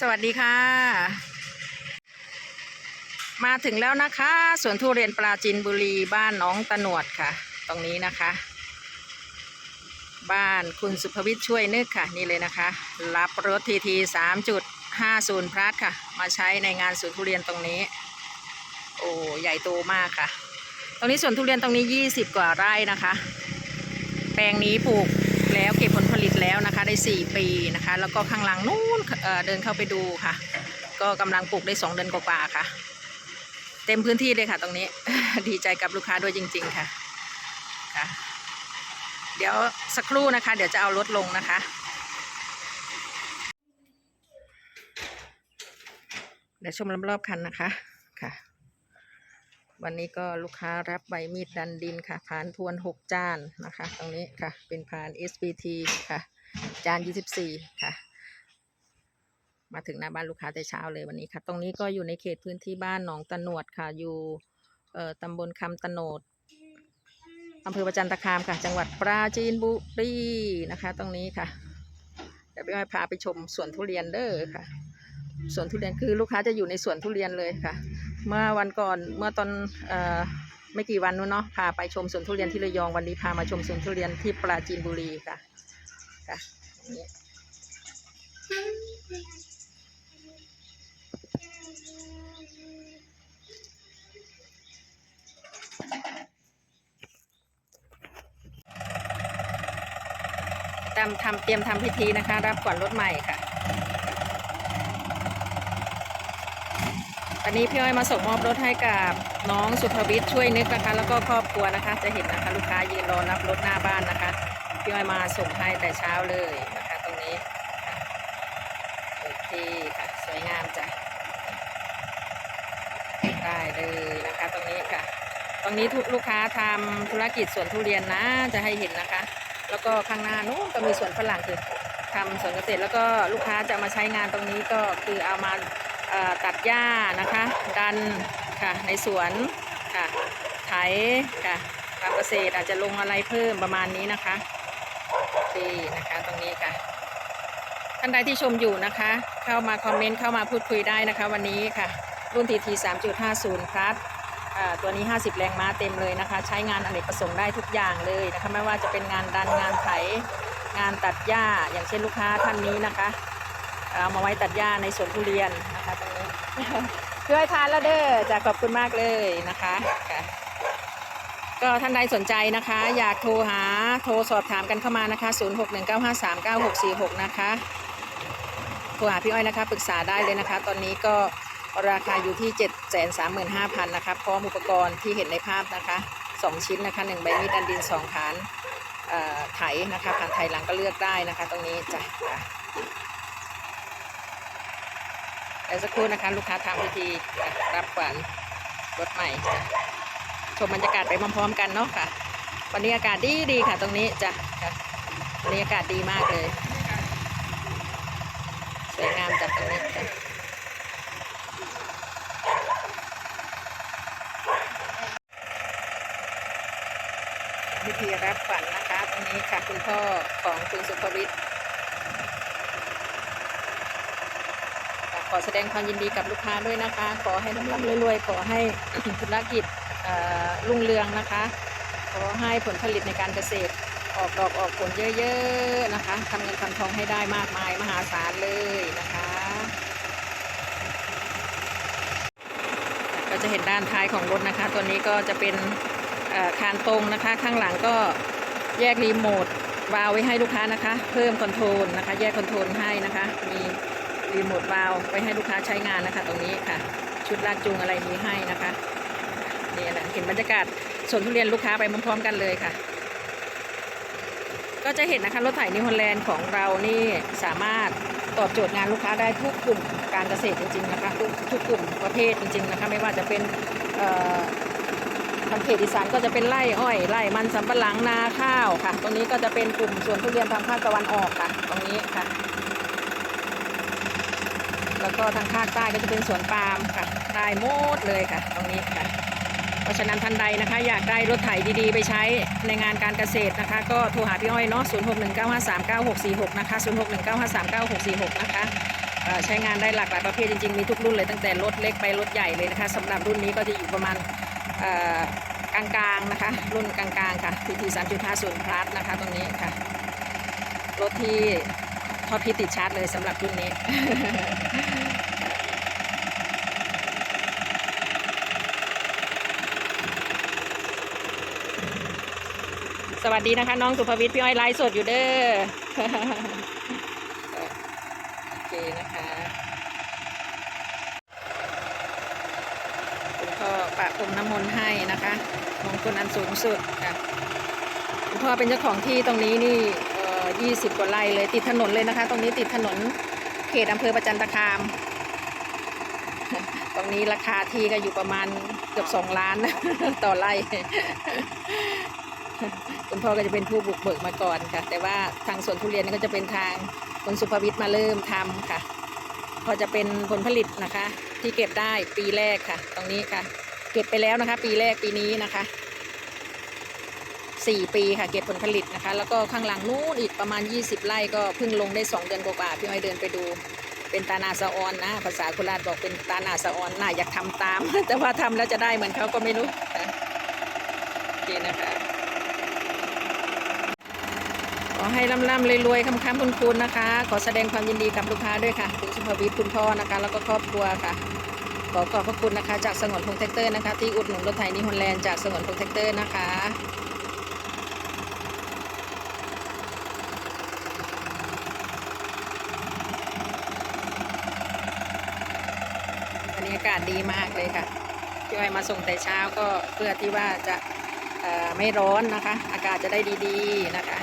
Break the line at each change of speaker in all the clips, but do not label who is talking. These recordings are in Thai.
สวัสดีค่ะ มาถึงแล้วนะคะสวนทุเรียนปราจีนบุรีบ้านน้องตะหนวดค่ะ ตรงนี้นะคะ บ้านคุณสุภวิทย์ช่วยนึกค่ะ นี่เลยนะคะ รับรถทีทีสามจุดห้าศูนย์พลัสค่ะ มาใช้ในงานสวนทุเรียนตรงนี้ โอ้ใหญ่โตมากค่ะ ตรงนี้สวนทุเรียนตรงนี้ยี่สิบกว่าไร่นะคะ แปลงนี้ปลูก แล้วนะคะได้ 4 ปีนะคะ แล้วก็ข้างหลังนู้นเเดินเข้าไปดูค่ะ ก็กำลังปลูกได้ 2 เดือนกว่าๆค่ะ เต็มพื้นที่เลยค่ะตรงนี้ ดีใจกับลูกค้าด้วยจริง ๆค่ะค่ะ เดี๋ยวสักครู่นะคะ เดี๋ยวจะเอารถลงนะคะเดี๋ยวชมรอบๆคันนะคะค่ะ วันนี้ก็ลูกค้ารับใบมีดดันดินค่ะ ผ่านทวนหกจานนะคะ ตรงนี้ค่ะ เป็นผ่าน SBT ค่ะ จาน 24 ค่ะ มาถึงหน้าบ้านลูกค้าแต่เช้าเลยวันนี้ค่ะ ตรงนี้ก็อยู่ในเขตพื้นที่บ้านหนองตะหนวดค่ะ อยู่ตำบลคำตะโนดอำเภอประจันตคามค่ะ จังหวัดปราจีนบุรีนะคะ ตรงนี้ค่ะ เดี๋ยวพี่อ้อยพาไปชมสวนทุเรียนเด้อค่ะสวนทุเรียนคือลูกค้าจะอยู่ในสวนทุเรียนเลยค่ะ เมื่อวันก่อนเมื่อตอนอไม่กี่วันนู้นเนาะพาไปชมสวนทุเรียนที่ระยองวันนี้พามาชมสวนทุเรียนที่ปราจีนบุรีค่ะค่ะทำเตรียมทำพิธีนะคะ รับก่อนรถใหม่ค่ะ อนนี้พี่อ้อยมาส่งมอบรถให้กับน้องสุภวิทย์ช่วยนึกนะคะ แล้วก็ครอบครัวนะคะ จะเห็นนะคะ ลูกค้ายืนรอรับรถหน้าบ้านนะคะพี่อ้อยมาส่งให้แต่เช้าเลยนะคะ ตรงนี้โอเคค่ะสวยงามจ้ะได้เลยนะคะ ตรงนี้ค่ะ ตรงนี้ทุกลูกค้าทำธุรกิจสวนทุเรียนนะ จะให้เห็นนะคะ แล้วก็ข้างหน้านู้นก็มีสวนฝรั่งคือทำสวนเกษตรแล้วก็ลูกค้าจะมาใช้งานตรงนี้ก็คือเอามา ตัดหญ้านะคะ ดันค่ะในสวนค่ะไถค่ะทำเกษตรอาจจะลงอะไรเพิ่มประมาณนี้นะคะดีนะคะตรงนี้ค่ะ ท่านใดที่ชมอยู่นะคะ เข้ามาคอมเมนต์เข้ามาพูดคุยได้นะคะ วันนี้ค่ะ รุ่นทีที3.50พลัสอ่าตัวนี้ 50 แรงม้าเต็มเลยนะคะ ใช้งานอเนกประสงค์ได้ทุกอย่างเลยนะคะ ไม่ว่าจะเป็นงานดันงานไถ งานตัดหญ้า อย่างเช่นลูกค้าท่านนี้นะคะ เอามาไว้ตัดหญ้าในสวนทุเรียนนะคะตรงนี้เพื่อให้ทานแล้วเด้อจะขอบคุณมากเลยนะคะค่ะก็ท่านใดสนใจนะคะ อยากโทรหาโทรสอบถามกันเข้ามานะคะ 0619539646 นะคะโทรหาพี่อ้อยนะคะปรึกษาได้เลยนะคะ ตอนนี้ก็ราคาอยู่ที่ 735,000นะคะพร้อมอุปกรณ์ที่เห็นในภาพนะคะ 2 ชิ้นนะคะ 1 ใบมีดดันดิน 2 ฐานเอ่อไถนะคะผ่านไถหลังก็เลือกได้นะคะ ตรงนี้จ้ะค่ะ เดี๋ยวสักครู่นะคะ ลูกค้าทำพิธีรับขวัญรถใหม่จ้ะชมบรรยากาศไปพร้อมๆกันเนาะค่ะ วันนี้อากาศดีดีค่ะ ตรงนี้จ้ะค่ะวันนี้อากาศดีมากเลยสวยงามจากตรงนี้จ้ะพิธีรับขวัญนะคะ ตรงนี้ค่ะคุณพ่อของคุณสุภวิทย์ ขอแสดงความยินดีกับลูกค้าด้วยนะคะ ขอให้ร่ำรวยๆขอให้ธุรกิจรุ่งเรืองนะคะ ขอให้ผลผลิตในการเกษตรออกดอกออกผลเยอะๆนะคะทำเงินทำทองให้ได้มากมายมหาศาลเลยนะคะ ก็จะเห็นด้านท้ายของรถนะคะ ตัวนี้ก็จะเป็นคานตรงนะคะ ข้างหลังก็แยกรีโมทวาล์วไว้ให้ลูกค้านะคะ เพิ่มคอนโทรลนะคะ แยกคอนโทรลให้นะคะ มี รีโมทวาล์วไว้ให้ลูกค้าใช้งานนะคะ ตรงนี้ค่ะ ชุดลากจูงอะไรมีให้นะคะนี่แหละเห็นบรรยากาศสวนทุเรียนลูกค้าไปพร้อมๆกันเลยค่ะ ก็จะเห็นนะคะรถไถนิวฮอลแลนด์ของเรานี่สามารถตอบโจทย์งานลูกค้าได้ทุกกลุ่มการเกษตรจริงๆนะคะทุกทุกกลุ่มประเภทจริงๆนะคะไม่ว่าจะเป็นทางเขตอีสานก็จะเป็นไร่อ้อยไร่มันสำปะหลังนาข้าวค่ะ ตรงนี้ก็จะเป็นกลุ่มสวนทุเรียนทางภาคตะวันออกค่ะ ตรงนี้ค่ะ แล้วก็ทางภาคใต้ก็จะเป็นสวนปาล์มค่ะได้หมดเลยค่ะ ตรงนี้ค่ะ เพราะฉะนั้นท่านใดนะคะ อยากได้รถไถดีๆ ไปใช้ในงานการเกษตรนะคะ ก็โทรหาพี่อ้อยเนาะ0619539646 นะคะ 0619539646 นะคะเอ่อใช้งานได้หลากหลายประเภทจริงๆ มีทุกรุ่นเลยตั้งแต่รถเล็กไปรถใหญ่เลยนะคะสำหรับรุ่นนี้ก็จะอยู่ประมาณกลางๆนะคะ รุ่นกลางๆค่ะ PT 3.50 plus นะคะตรงนี้ค่ะ รถที่ท็อปพิติดชาร์จเลยสำหรับรุ่นนี้ สวัสดีนะคะ น้องสุภวิทย์พี่อ้อยไลฟ์สดอยู่เด้อโอเคนะคะคุณพ่อปะพรมน้ำมนต์ให้นะคะมงคลอันสูงสุดค่ะคุณพ่อเป็นเจ้าของที่ตรงนี้นี่เอ่อ20กว่าไร่เลยติดถนนเลยนะคะ ตรงนี้ติดถนนเขตอำเภอประจันตคาม ตรงนี้ราคาที่ก็อยู่ประมาณเกือบ2ล้านต่อไร่ คุณพ่อก็จะเป็นผู้บุกเบิกมาก่อนค่ะ แต่ว่าทางสวนทุเรียนนี่ก็จะเป็นทางคุณสุภวิทย์มาเริ่มทำค่ะพอจะเป็นผลผลิตนะคะ ที่เก็บได้ปีแรกค่ะ ตรงนี้ค่ะ เก็บไปแล้วนะคะ ปีแรกปีนี้นะคะสี่ปีค่ะเก็บผลผลิตนะคะ แล้วก็ข้างหลังนู้นอีกประมาณ 20 ไร่ก็เพิ่งลงได้ 2 เดือนกว่าพี่อ้อยเดินไปดูเป็นตานาสะออนนะ ภาษาโคราชบอกเป็นตานาสะออนน่าอยากทำตาม แต่ว่าทำแล้วจะได้เหมือนเขาก็ไม่รู้โอเคนะคะ ขอ ให้ร่ำๆรวยๆคำๆคุณๆนะคะ ขอแสดงความยินดีกับลูกค้าด้วยค่ะคุณสุภวิทย์คุณพ่อนะคะ แล้วก็ครอบครัวค่ะ ขอขอบพระคุณนะคะ จากสงวนพงแท็กเตอร์นะคะ ที่อุดหนุนรถไถนิฮอนแลนด์จากสงวนพงแท็กเตอร์นะคะวันนี้อากาศดีมากเลยค่ะพี่อ้อยมาส่งแต่เช้าก็เพื่อที่ว่าจะไม่ร้อนนะคะ อากาศจะได้ดีๆนะคะ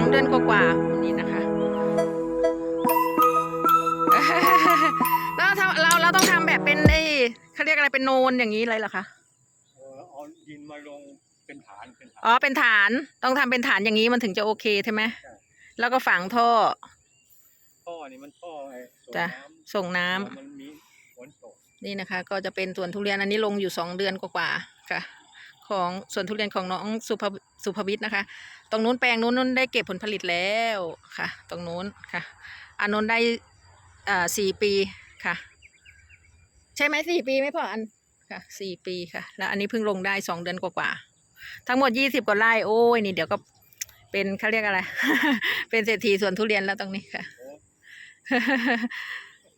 องเดือนกว่าๆนี่นะคะแล้วทำเราเราต้องทำแบบเป็นไอ้เขาเรียกอะไรเป็นโนนอย่างนี้เลยเหรอคะ
เออเอาดินมาลงเป็นฐานเป็นฐาน
อ๋อเป็นฐานต้องทำเป็นฐานอย่างนี้มันถึงจะโอเคใช่ไหมแล้วก็ฝังท่อ
ท่อนี่มันท่อไอ้ส่ง
จ้ะ
น้ำ
ส่งน้ำ
มันมีฝนตก
นี่นะคะ ก็จะเป็นสวนทุเรียนอันนี้ลงอยู่สองเดือนกว่าๆค่ะ ของสวนทุเรียนของน้องสุภ สุภวิทย์นะคะ ตรงนู้นแปลงนู้นนู้นได้เก็บผลผลิตแล้วค่ะ ตรงนู้นค่ะอันนู้นได้อ่าสี่ปีค่ะ ใช่ไหมสี่ปีไหมพ่ออันค่ะสี่ปีค่ะ แล้วอันนี้เพิ่งลงได้สองเดือนกว่าๆทั้งหมดยี่สิบกว่าไร่โอ้ยนี่เดี๋ยวก็เป็นเขาเรียกอะไร เป็นเศรษฐีสวนทุเรียนแล้วตรงนี้ค่ะ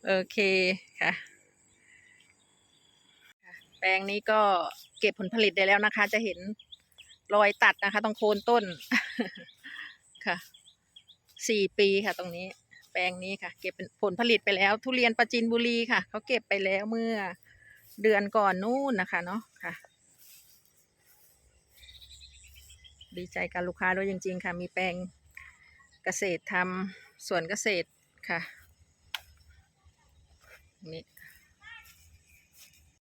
โอเคค่ะ แปลงนี้ก็เก็บผลผลิตได้แล้วนะคะ จะเห็น รอยตัดนะคะตรงโคนต้นค่ะสี่ปีค่ะตรงนี้ แปลงนี้ค่ะ เก็บเป็นผลผลิตไปแล้ว ทุเรียนประจินบุรีค่ะเขาเก็บไปแล้วเมื่อเดือนก่อนนู่นนะคะเนาะค่ะ ดีใจกับลูกค้าด้วยจริง ๆ ค่ะ มีแปลงเกษตรทำสวนเกษตรค่ะนี่